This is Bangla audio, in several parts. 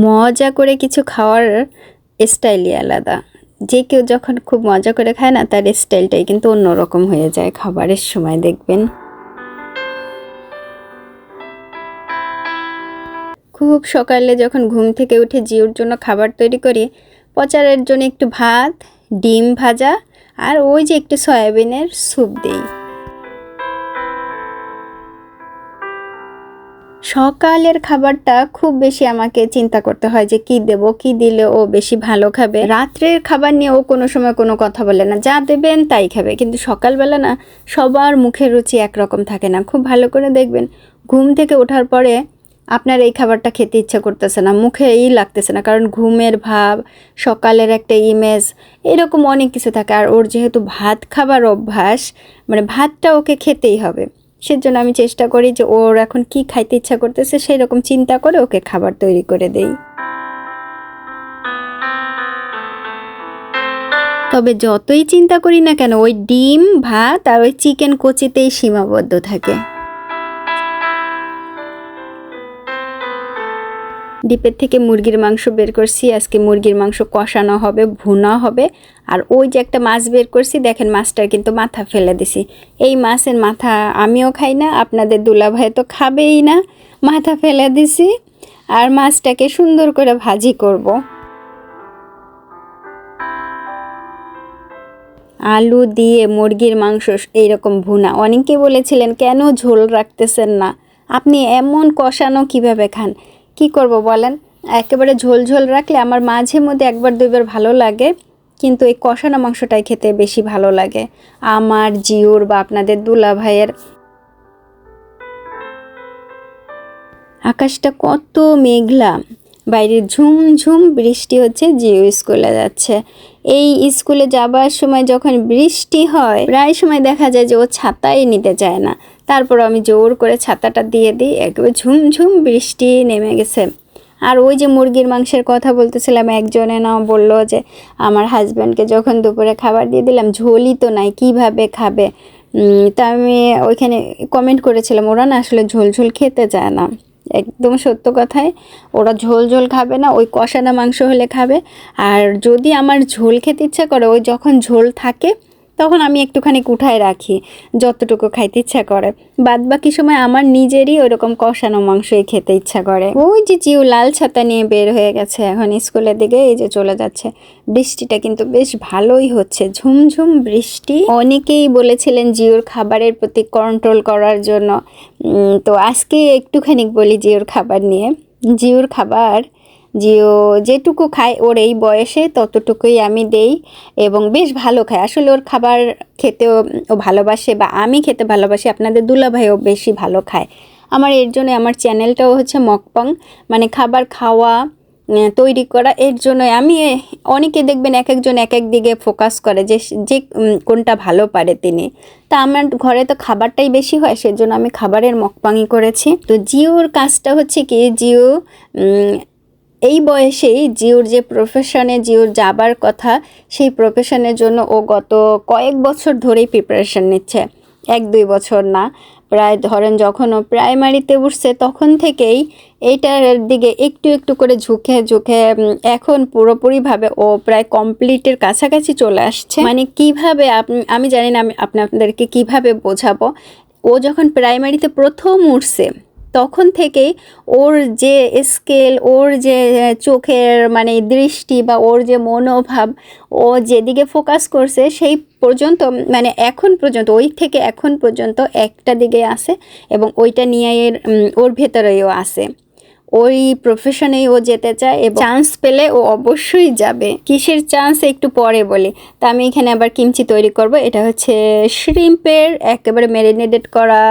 মজা করে কিছু খাওয়ার স্টাইলই আলাদা। যে কেউ যখন খুব মজা করে খায় না, তার স্টাইলটাই কিন্তু অন্যরকম হয়ে যায় খাবারের সময়, দেখবেন। খুব সকালে যখন ঘুম থেকে উঠে জিওর জন্য খাবার তৈরি করি, পচারের জন্য একটু ভাত, ডিম ভাজা আর ওই যে একটু সয়াবিনের স্যুপ দিই। সকালের খাবারটা খুব বেশি আমাকে চিন্তা করতে হয় যে কি দেব, কি দিলে ও বেশি ভালো খাবে। রাত্রের খাবার নিয়ে ও কোনো সময় কোনো কথা বলে না, যা দেবেন তাই খাবে। কিন্তু সকালবেলা না, সবার মুখের রুচি একরকম থাকে না। খুব ভালো করে দেখবেন, ঘুম থেকে ওঠার পরে আপনার এই খাবারটা খেতে ইচ্ছা করতেছে না মুখেই লাগতেছে না। কারণ ঘুমের ভাব, সকালের একটা ইমেজ এরকম অনেক কিছু থাকে। আর ওর যেহেতু ভাত খাবার অভ্যাস মানে ভাতটা ওকে খেতেই হবে। সেজন্য আমি চেষ্টা করি যে ওর এখন কি খাইতে ইচ্ছা করতেছে সেই রকম চিন্তা করে ওকে খাবার তৈরি করে দেই। তবে যতই চিন্তা করি না কেন, ওই ডিম, ভাত আর ওই চিকেন কচিতেই সীমাবদ্ধ থাকে। ডিপের থেকে মুরগির মাংস বের করছি। আজকে মুরগির মাংস কষানো হবে, ভুনা হবে। আর ওই যে একটা মাছ বের করছি, দেখেন মাছটার কিন্তু মাথা ফেলে দিছি। এই মাছের মাথা আমিও খাই না, আপনাদের দুলাভাই তো খাবেই না। মাথা ফেলে দিছি আর মাছটাকে সুন্দর করে ভাজি করব। আলু দিয়ে মুরগির মাংস এইরকম ভুনা। অনেকে বলেছিলেন, কেন ঝোল রাখতেছেন না? আপনি এমন কষানো কীভাবে খান? কি করব বলেন? একেবারে ঝোল ঝোল রাখলে আমার মাঝে মধ্যে একবার দুইবার ভালো লাগে, কিন্তু এই কষানো মাংসটাই খেতে বেশি ভালো লাগে। আমার, জিওর বা আপনাদের দুলা ভাইয়ের। আকাশটা কত মেঘলা, বাইরে ঝুমঝুম বৃষ্টি হচ্ছে, জিও স্কুলে যাচ্ছে। এই স্কুলে যাবার সময় যখন বৃষ্টি হয়, প্রায় সময় দেখা যায় যে ও ছাতাই নিতে চায় না। তারপর আমি জোর করে ছাতাটা দিয়ে দিই, একবার ঝুমঝুম বৃষ্টি নেমে গেছে। আর ওই যে মুরগির মাংসের কথা বলতেছিলাম, একজনে না বলল যে, আমার হাজব্যান্ডকে যখন দুপুরে খাবার দিয়ে দিলাম, ঝোলই তো নাই, কীভাবে খাবে? তা আমি ওইখানে কমেন্ট করেছিলাম, ওরা না আসলে ঝোল ঝোল খেতে চায় না। একদম সত্য কথায় ওরা ঝোল ঝোল খাবে না, ওই কষানো মাংস হলে খাবে। আর যদি আমার ঝোল খেতে ইচ্ছা করে, ওই যখন ঝোল থাকে তখন আমি একটুখানি কুঠায় রাখি, যতটুকু খাইতে ইচ্ছা করে। বাদ বাকি সময় আমার নিজেরই ওইরকম কষানো মাংসই খেতে ইচ্ছা করে। ওই যে জিউ লাল ছাতা নিয়ে বের হয়ে গেছে এখন স্কুলের দিকে, এই যে চলে যাচ্ছে। বৃষ্টিটা কিন্তু বেশ ভালোই হচ্ছে। ঝুমঝুম বৃষ্টি। অনেকেই বলেছিলেন জিওর খাবারের প্রতি কন্ট্রোল করার জন্য। তো আজকে একটুখানি বলি জিওর খাবার নিয়ে। জিওর খাবার জিও যেটুকু খায় ওর এই বয়সে ততটুকুই আমি দেই এবং বেশ ভালো খায়। আসলে ওর খাবার খেতেও ও ভালোবাসে বা আমি খেতে ভালোবাসি, আপনাদের দুলাভাইও বেশি ভালো খায়। আমার এর জন্য আমার চ্যানেলটাও হচ্ছে মকপং মানে খাবার খাওয়া তৈরি করা, এর জন্য আমি অনেকে দেখবেন এক একজন এক এক দিকে ফোকাস করে যে যে কোনটা ভালো পারে তিনি। তা আমার ঘরে তো খাবারটাই বেশি হয়, সেজন্য আমি খাবারের মকপাঙি করেছি। তো জিওর কাজটা হচ্ছে কি, জিও এই বয়সেই জিওর যে প্রফেশনে জিওর যাবার কথা, সেই প্রফেশনের জন্য ও গত কয়েক বছর ধরেই প্রিপারেশন নিচ্ছে। এক, দুই বছর না। প্রায় ধরেন যখন ও প্রাইমারিতে উঠছে, তখন থেকেই এইটার দিকে একটু একটু করে ঝুঁকে ঝুঁকে এখন পুরোপুরিভাবে ও প্রায় কমপ্লিটের কাছাকাছি চলে আসছে। মানে কীভাবে আমি জানি না, আমি আপনাদেরকে কীভাবে বোঝাবো। ও যখন প্রাইমারিতে প্রথম উঠছে তখন থেকে ওর যে স্কেল ওর যে চোখের মানে দৃষ্টি বা ওর যে মনোভাব, ও যেদিকে ফোকাস করছে সেই পর্যন্ত মানে এখন পর্যন্ত, ওই থেকে এখন পর্যন্ত একটা দিকে আসে এবং ওইটা নিয়ে এর ওর ভেতরেও আসে ওই প্রফেশনেই ও যেতে চায় এবং চান্স পেলে ও অবশ্যই যাবে। কিসের চান্স একটু পরে বলি। তা আমি এখানে আবার কিমচি তৈরি করব। এটা হচ্ছে শ্রিম্পের একেবারে ম্যারিনেটেড করা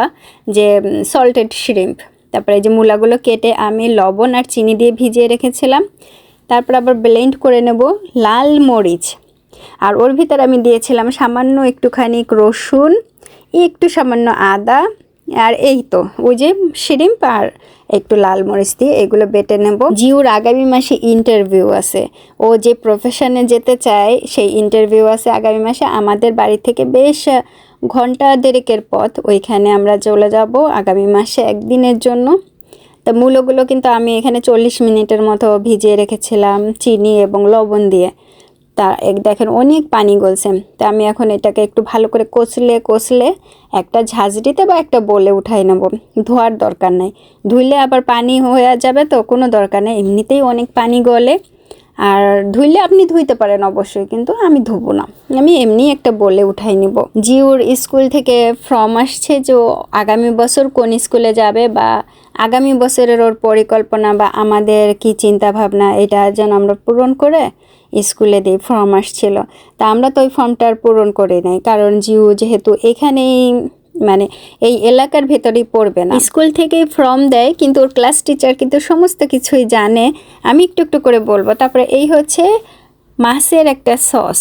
যে সল্টেড শ্রিম্প তারপরে যে মূলাগুলো কেটে আমি লবণ আর চিনি দিয়ে ভিজিয়ে রেখেছিলাম। তারপর আবার ব্লেন্ড করে নেব লাল মরিচ। আর ওর ভিতরে আমি দিয়েছিলাম সামান্য একটুখানি রসুন, একটু সামান্য আদা আর এই তো, ওই যে শিরিম্প আর একটু লাল মরিচ দিয়ে এগুলো বেটে নেব। জিওর আগামী মাসে ইন্টারভিউ আছে। ও যে প্রফেশনে যেতে চায়, সেই ইন্টারভিউ আছে আগামী মাসে। আমাদের বাড়ি থেকে বেশ ঘণ্টা দেড়েকের পথ, ওইখানে আমরা চলে যাব আগামী মাসে একদিনের জন্য। তা মূলোগুলো কিন্তু আমি এখানে চল্লিশ মিনিটের মতো ভিজিয়ে রেখেছিলাম, চিনি এবং লবণ দিয়ে। তা এক দেখেন অনেক পানি গলছে। তা আমি এখন এটাকে একটু ভালো করে কষলে কষলে একটা ঝাঁঝরিতে বা একটা বলে উঠাই নেব। ধোয়ার দরকার নাই। ধুইলে আবার পানি হয়ে যাবে তো, কোনো দরকার নেই। এমনিতেই অনেক পানি গলে আর ধুইলে আপনি ধুইতে পারেন অবশ্যই, কিন্তু আমি ধুবো না। আমি এমনি একটা বলে উঠাই নিব। জিওর স্কুল থেকে ফর্ম আসছে যে আগামী বছর কোন স্কুলে যাবে বা আগামী বছরের ওর পরিকল্পনা বা আমাদের কি চিন্তা ভাবনা এটা যেন আমরা পূরণ করে স্কুলে দিই ফর্ম আসছিল। তা আমরা তো ওই ফর্মটার পূরণ করে নাই, কারণ জিও যেহেতু এখানেই মানে এই এলাকার ভেতরেই পড়বে না। স্কুল থেকেই ফর্ম দেয়, কিন্তু ওর ক্লাস টিচার কিন্তু সমস্ত কিছুই জানে। আমি একটু একটু করে বলব। তারপরে এই হচ্ছে মাছের একটা সস।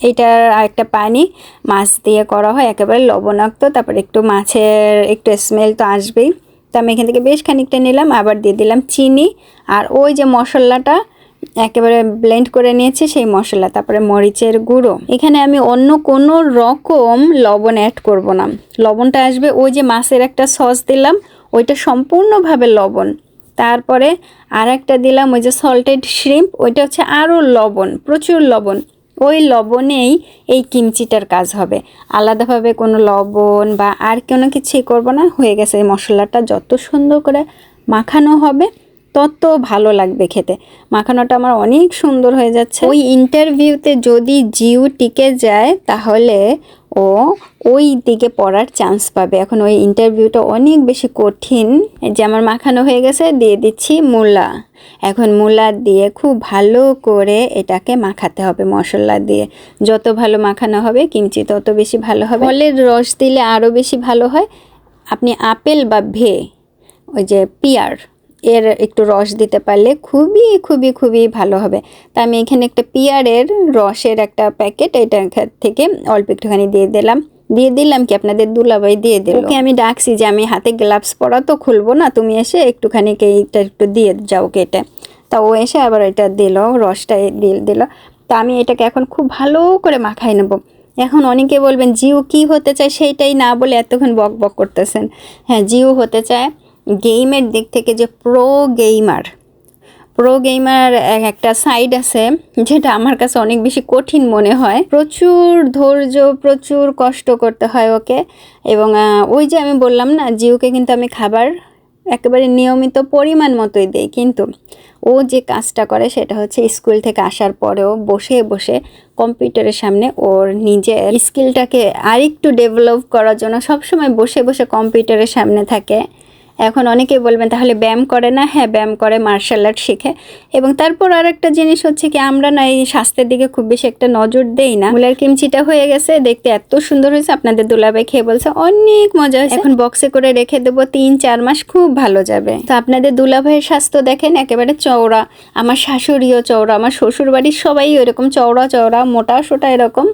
এটার একটা পানি, মাছ দিয়ে করা হয়, একেবারে লবণাক্ত। তারপরে একটু মাছের একটু স্মেল তো আসবেই। তো আমি এখান থেকে বেশ খানিকটা নিলাম, আবার দিয়ে দিলাম চিনি। আর ওই যে মশলাটা একেবারে ব্লেন্ড করে নিয়েছি সেই মশলা, তারপরে মরিচের গুঁড়ো। এখানে আমি অন্য কোনো রকম লবণ অ্যাড করব না। লবণটা আসবে ওই যে মাছের একটা সস দিলাম, ওইটা সম্পূর্ণভাবে লবণ। তারপরে আর একটা দিলাম ওই যে সল্টেড শ্রিম্প ওইটা হচ্ছে আরও লবণ, প্রচুর লবণ। ওই লবণেই এই কিমচিটার কাজ হবে। আলাদাভাবে কোনো লবণ বা আর কোনো কিছুই করব না, হয়ে গেছে এই মশলাটা যত সুন্দর করে মাখানো হবে। তত ভালো লাগবে খেতে। মাখানোটা আমার অনেক সুন্দর হয়ে যাচ্ছে। ওই ইন্টারভিউতে যদি জিউ টিকে যায়, তাহলে ও ওই দিকে পড়ার চান্স পাবে। এখন ওই ইন্টারভিউটা অনেক বেশি কঠিন। যে আমার মাখানো হয়ে গেছে, দিয়ে দিচ্ছি মূলা। এখন মূলা দিয়ে খুব ভালো করে এটাকে মাখাতে হবে, মশলা দিয়ে। যত ভালো মাখানো হবে, কিমচি তত বেশি ভালো হবে। ফলের রস দিলে আরও বেশি ভালো হয়। আপনি আপেল বা ভে, ওই যে পিয়ার এর একটু রস দিতে পারলে খুবই খুবই খুবই ভালো হবে। তা আমি এখানে একটা পিয়ারের রসের একটা প্যাকেট এটা থেকে অল্প একটুখানি দিয়ে দিলাম। দিয়ে দিলাম কি? আপনাদের দুলাভাই দিয়ে দিল। ওকে, আমি ডাকছি যে আমি হাতে গ্লাভস পরা তো খুলবো না, তুমি এসে একটুখানি এইটা একটু দিয়ে যাও কেটে তা ও এসে আবার এটা দিল, রসটা দিয়ে দিল। তা আমি এটাকে এখন খুব ভালো করে মাখাই নেব। এখন অনেকে বলবেন, জিও কি হতে চায়? সেইটাই না বলে এতক্ষণ বক বক করতেছেন। হ্যাঁ জিও হতে চায়। গেমের দিক থেকে যে প্রো গেইমার, প্রো গেমার একটা সাইড আছে যেটা আমার কাছে অনেক বেশি কঠিন মনে হয়। প্রচুর ধৈর্য, প্রচুর কষ্ট করতে হয় ওকে এবং ওই যে আমি বললাম না, জিওকে কিন্তু আমি খাবার একেবারে নিয়মিত পরিমাণ মতোই দেই। কিন্তু ও যে কাজটা করে সেটা হচ্ছে স্কুল থেকে আসার পরেও বসে বসে কম্পিউটারের সামনে ওর নিজের স্কিলটাকে আরেকটু ডেভেলপ করার জন্য সবসময় বসে বসে কম্পিউটারের সামনে থাকে। এখন অনেকে বলবেন, তাহলে ব্যায়াম করে না? হ্যাঁ ব্যায়াম করে মার্শাল আর্ট শিখে। এবং তারপর আর একটা জিনিস হচ্ছে কি, আমরা না এই স্বাস্থ্যের দিকে খুব বেশি একটা নজর দেই না। মুলার কিমচিটা হয়ে গেছে, দেখতে এত সুন্দর হয়েছে, আপনাদের দুলাভাই খেয়ে বলছে, অনেক মজা হয়েছে। এখন বক্সে করে রেখে দেবো, তিন চার মাস খুব ভালো যাবে। তো আপনাদের দুলাভাইয়ের স্বাস্থ্য দেখেন, একেবারে চওড়া। আমার শাশুড়িও চওড়া, আমার শ্বশুর বাড়ির সবাই ওইরকম চওড়া চওড়া, মোটা, সোটা এরকম।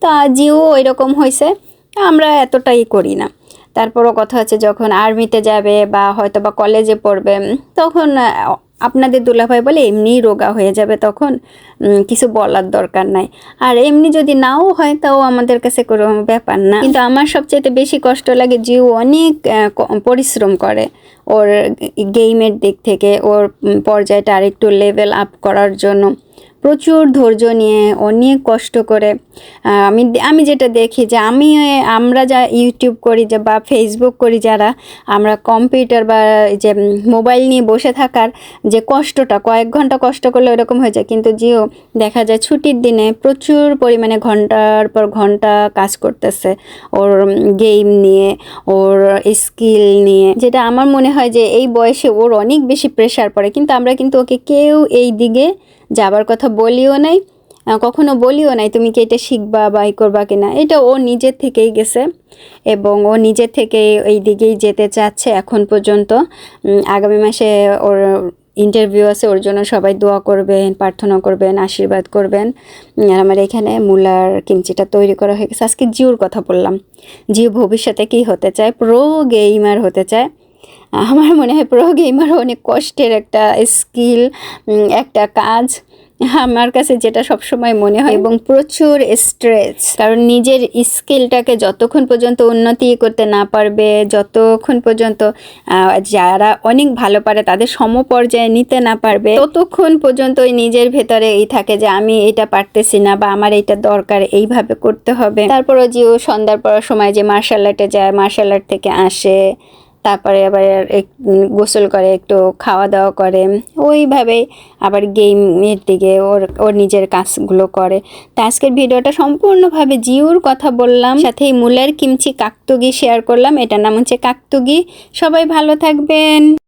তো আজিও ওইরকম হয়েছে আমরা এতটাই করি না। তারপরও কথা হচ্ছে যখন আর্মিতে যাবে বা হয়তো বা কলেজে পড়বে তখন আপনাদের দুলাভাই বলে এমনি রোগা হয়ে যাবে তখন কিছু বলার দরকার নাই। আর এমনি যদি নাও হয় তাও আমাদের কাছে কোনো ব্যাপার না। কিন্তু আমার সবচেয়ে বেশি কষ্ট লাগে জিও অনেক পরিশ্রম করে ওর গেমের দিক থেকে, ওর পর্যায়টা আরেকটু লেভেল আপ করার জন্য। প্রচুর ধৈর্য নিয়ে, অনেক কষ্ট করে আমি আমি যেটা দেখি যে আমি আমরা যা ইউটিউব করি যে বা ফেসবুক করি যারা, আমরা কম্পিউটার বা যে মোবাইল নিয়ে বসে থাকার যে কষ্টটা, কয়েক ঘণ্টা কষ্ট করলে ওরকম হয়ে যায়। কিন্তু জিও, দেখা যায় ছুটির দিনে প্রচুর পরিমাণে ঘণ্টার পর ঘণ্টা কাজ করতেছে। ওর গেম নিয়ে, ওর স্কিল নিয়ে। যেটা আমার মনে হয় যে এই বয়সে ওর অনেক বেশি প্রেশার পড়ে। কিন্তু আমরা কিন্তু ওকে কেউ এই দিকে যাবার কথা বলিও নাই কখনো বলিও নাই তুমি কি এটা শিখবা বা ই করবা কিনা। এটা ও নিজের থেকেই গেছে এবং ও নিজের থেকে এই দিকেই যেতে চাচ্ছে এখন পর্যন্ত। আগামী মাসে ওর ইন্টারভিউ আছে, ওর জন্য সবাই দোয়া করবেন, প্রার্থনা করবেন, আশীর্বাদ করবেন। আর আমার এখানে মূলার কিমচিটা তৈরি করা হয়ে গেছে। আজকে জিওর কথা বললাম। জিও ভবিষ্যতে কি হতে চায়? প্রো গেইমার হতে চায়। আমার মনে হয় প্রো গেমারও অনেক কষ্টের একটা স্কিল একটা কাজ। আমার কাছে যেটা সবসময় মনে হয়, এবং প্রচুর স্ট্রেস কারণ নিজের স্কিলটাকে যতক্ষণ পর্যন্ত উন্নতি করতে না পারবে, যতক্ষণ পর্যন্ত যারা অনেক ভালো পারে, তাদের সমপর্যায়ে নিতে না পারবে, ততক্ষণ পর্যন্ত নিজের ভেতরে এই থাকে যে, আমি এটা পারতেছি না, বা আমার এটা দরকার, এইভাবে করতে হবে। তারপরও যে ও সন্ধ্যার পড়ার সময় যে মার্শাল আর্টে যায় মার্শাল আর্ট থেকে আসে তারপরে আবার এক- গোসল করে, একটু খাওয়া দাওয়া করে, ওইভাবে আবার গেমের দিকে ওর ওর নিজের কাজগুলো করে। তা আজকের ভিডিওটা সম্পূর্ণভাবে জিওর কথা বললাম সাথে মুলার কিমচি কাকতুগি শেয়ার করলাম, এটার নাম হচ্ছে কাকতুগি। সবাই ভালো থাকবেন।